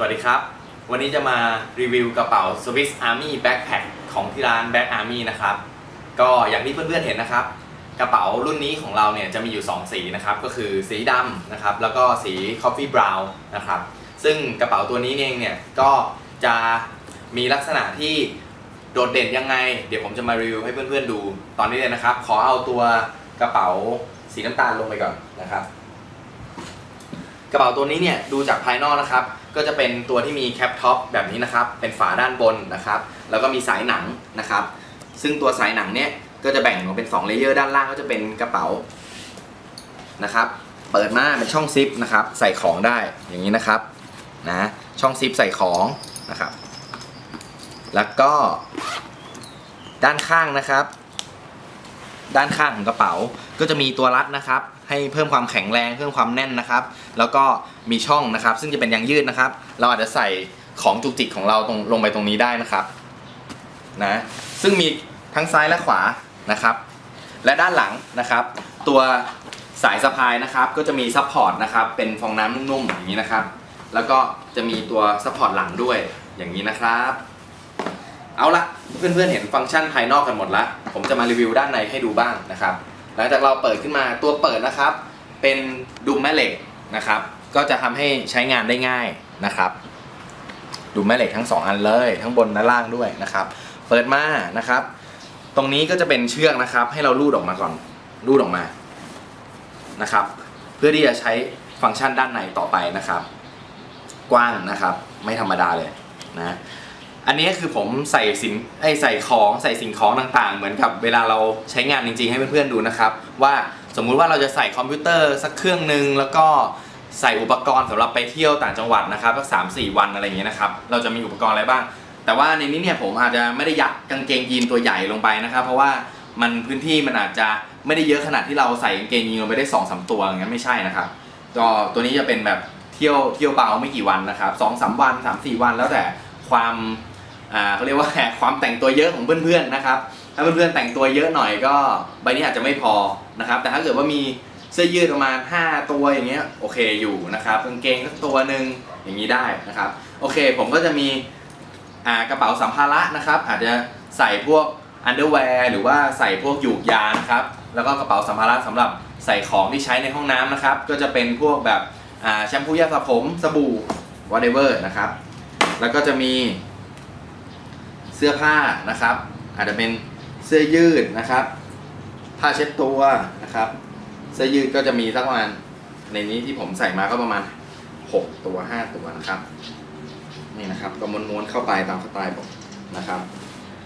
สวัสดีครับ วันนี้จะมารีวิวกระเป๋า Swiss Army Backpack ของที่ร้าน Back Army นะครับ ก็อย่างที่เพื่อนๆเห็นนะครับ กระเป๋ารุ่นนี้ของเราเนี่ยจะมีอยู่ 2 สีนะครับ ก็คือสีดำนะครับ แล้วก็สี Coffee Brown นะครับ ซึ่งกระเป๋าตัวนี้เองเนี่ยก็จะมีลักษณะที่โดดเด่นยังไง เดี๋ยวผมจะมารีวิวให้เพื่อนๆดูตอนนี้เลยนะครับ ขอเอาตัวกระเป๋าสีน้ำตาลลงไปก่อนนะครับ กระเป๋าตัวนี้เนี่ยดูจากภายนอกนะครับ ก็จะเป็นตัวที่มีแคปท็อปแบบนี้นะครับ เป็นฝาด้านบนนะครับ แล้วก็มีสายหนังนะครับ ซึ่งตัวสายหนังเนี่ยก็จะแบ่งออกเป็น2เลเยอร์ด้านล่างก็จะเป็นกระเป๋านะครับ เปิดมาเป็นช่องซิปนะครับ ใส่ของได้อย่างนี้นะครับนะช่องซิปใส่ของนะครับ แล้วก็ด้านข้างนะครับ ด้านข้างของกระเป๋า ก็จะมีตัวรัดนะครับ ให้เพิ่มความแข็งแรงเพิ่มความแน่นนะครับ แล้วก็มีช่องนะครับ ซึ่งจะเป็นยางยืดนะครับ เราอาจจะใส่ของจุกจิกของเราตรงลงไปตรงนี้ได้นะครับนะซึ่งมีทั้งซ้ายและขวานะครับ และด้านหลังนะครับ ตัวสายสะพายนะครับ ก็จะมีซัพพอร์ตนะครับ เป็นฟองน้ำนุ่มๆอย่างนี้นะครับ แล้วก็จะมีตัวซัพพอร์ตหลังด้วยอย่างนี้นะครับ เอาละเพื่อนๆเห็นฟังก์ชันภายนอกกันหมดละผมจะมารีวิวด้านในให้ดูบ้างนะครับ หลังจากเราเปิดขึ้นมาตัวเปิดนะครับ เป็นดุมแม่เหล็กนะครับ ก็จะทำให้ใช้งานได้ง่ายนะครับดุมแม่เหล็กทั้งสองอันเลยทั้งบนและล่างด้วยนะครับ เปิดมานะครับ ตรงนี้ก็จะเป็นเชือกนะครับ ให้เราลูดออกมาก่อนลูดออกมานะครับ เพื่อที่จะใช้ฟังก์ชันด้านในต่อไปนะครับ กว้างนะครับ ไม่ธรรมดาเลยนะ อันนี้คือผมใส่สินไอใส่ของใส่สิ่งของต่างๆ เหมือนกับเวลาเราใช้งานจริงๆ ให้เพื่อนๆดูนะครับ ว่าสมมุติว่าเราจะใส่คอมพิวเตอร์สักเครื่องหนึ่งแล้วก็ใส่อุปกรณ์สำหรับไปเที่ยวต่างจังหวัดนะครับสักสามสี่วันอะไรอย่างเงี้ยนะครับเราจะมีอุปกรณ์อะไรบ้าง แต่ว่าในนี้เนี่ยผมอาจจะไม่ได้ยัดกางเกงยีนตัวใหญ่ลงไปนะครับ เพราะว่ามันพื้นที่มันอาจจะไม่ได้เยอะขนาดที่เราใส่กางเกงยีนลงไปได้สองสามตัวอย่างเงี้ยไม่ใช่นะครับก็ตัวนี้จะเป็นแบบเที่ยวเที่ยวเบาไม่กี่วันนะครับสองสามวันสามสี่วันแล้วแต่ความ เขาเรียกว่าความแต่งตัวเยอะของเพื่อนๆนะครับถ้าเพื่อนๆแต่งตัวเยอะหน่อยก็ใบนี้อาจจะไม่พอนะครับแต่ถ้าเกิดว่ามีเสื้อยืดประมาณ 5 ตัวอย่างเงี้ยโอเคอยู่นะครับกางเกงสักตัวหนึ่งอย่างนี้ได้นะครับโอเคผมก็จะมีกระเป๋าสัมภาระนะครับอาจจะใส่พวกอันเดอร์แวร์หรือว่าใส่พวกหยูกยานะครับแล้วก็กระเป๋าสัมภาระสำหรับใส่ของที่ใช้ในห้องน้ำนะครับก็จะเป็นพวกแบบแชมพูยาสระผมสบู่ whatever นะครับแล้วก็จะมี เสื้อผ้านะครับ อาจจะเป็นเสื้อยืดนะครับ ผ้าเช็ดตัวนะครับ เสื้อยืดก็จะมีสักประมาณในนี้ที่ผมใส่มาก็ประมาณ 6 ตัว 5 ตัวนะครับนี่นะครับก็ม้วนๆเข้าไปตามสไตล์ผมนะครับ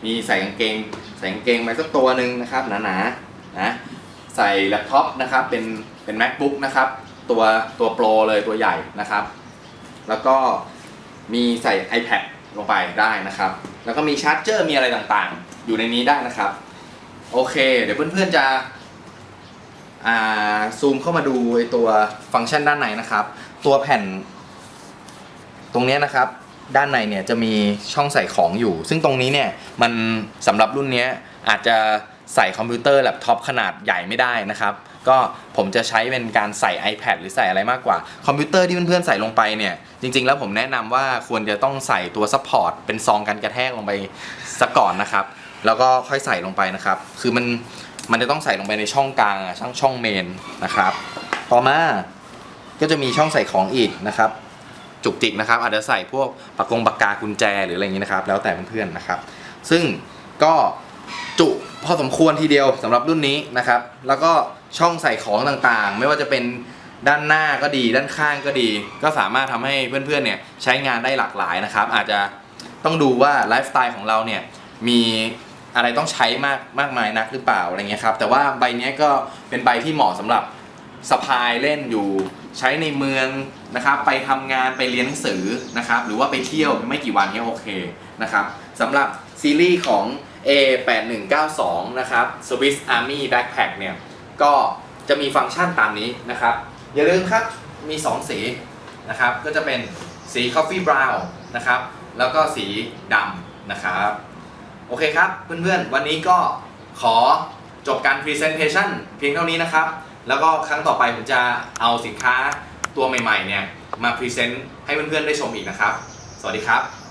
มีใส่กางเกงใส่กางเกงไปสักตัวหนึ่งนะครับหนาๆนะใส่แล็ปท็อปนะครับเป็นเป็น macbook นะครับ ตัวตัวโปรเลยตัวใหญ่นะครับ แล้วก็มีใส่ iPad ลงไปได้นะครับ แล้วก็มีชาร์จเจอร์มีอะไรต่างๆ อยู่ในนี้ได้นะครับ โอเค เดี๋ยวเพื่อนๆจะซูมเข้ามาดูไอตัวฟังก์ชันด้านในนะครับ ตัวแผ่น ตรงนี้นะครับ ด้านในเนี่ยจะมีช่องใส่ของอยู่ ซึ่งตรงนี้เนี่ยมันสำหรับรุ่นนี้อาจจะ ใส่คอมพิวเตอร์แล็ปท็อปขนาดใหญ่ไม่ได้นะครับ ก็ผมจะใช้เป็นการใส่ iPad หรือใส่อะไรมากกว่า คอมพิวเตอร์ที่เพื่อนๆใส่ลงไปเนี่ย จริงๆ แล้วผมแนะนำว่าควรจะต้องใส่ตัวซัพพอร์ตเป็นซองกันกระแทกลงไปซะก่อนนะครับ แล้วก็ค่อยใส่ลงไปนะครับ คือมันมันจะต้องใส่ลงไปในช่องกลางช่องช่องเมนนะครับ ต่อมาก็จะมีช่องใส่ของอีกนะครับ จุกจิกนะครับ อาจจะใส่พวกปากกงปากกากุญแจหรืออะไรอย่างนี้นะครับ แล้วแต่เพื่อนๆนะครับ ซึ่งก็จุ พอสมควรทีเดียวสำหรับรุ่นนี้นะครับ แล้วก็ช่องใส่ของต่างๆ ไม่ว่าจะเป็นด้านหน้าก็ดีด้านข้างก็ดี ก็สามารถทำให้เพื่อนๆเนี่ยใช้งานได้หลากหลายนะครับ อาจจะต้องดูว่าไลฟ์สไตล์ของเราเนี่ยมีอะไรต้องใช้มากมากมายนักหรือเปล่าอะไรเงี้ยครับแต่ว่าใบนี้ก็เป็นใบที่เหมาะสำหรับสะพายเล่นอยู่ใช้ในเมืองนะครับ ไปทำงานไปเรียนหนังสือนะครับ หรือว่าไปเที่ยวไม่กี่วันเนี้ยโอเคนะครับสำหรับซีรีส์ของ A8192 นะครับ Swiss Army Backpack เนี่ยก็จะมีฟังก์ชันตามนี้นะครับ อย่าลืมครับมี 2 สีนะครับ ก็จะเป็นสี Coffee Brown นะครับ แล้วก็สีดำนะครับ โอเคครับเพื่อนๆ วันนี้ก็ขอจบการ Presentation เพียงเท่านี้นะครับ แล้วก็ครั้งต่อไปผมจะเอาสินค้าตัวใหม่ๆเนี่ยมาพรีเซนต์ให้เพื่อนๆได้ชมอีกนะครับ สวัสดีครับ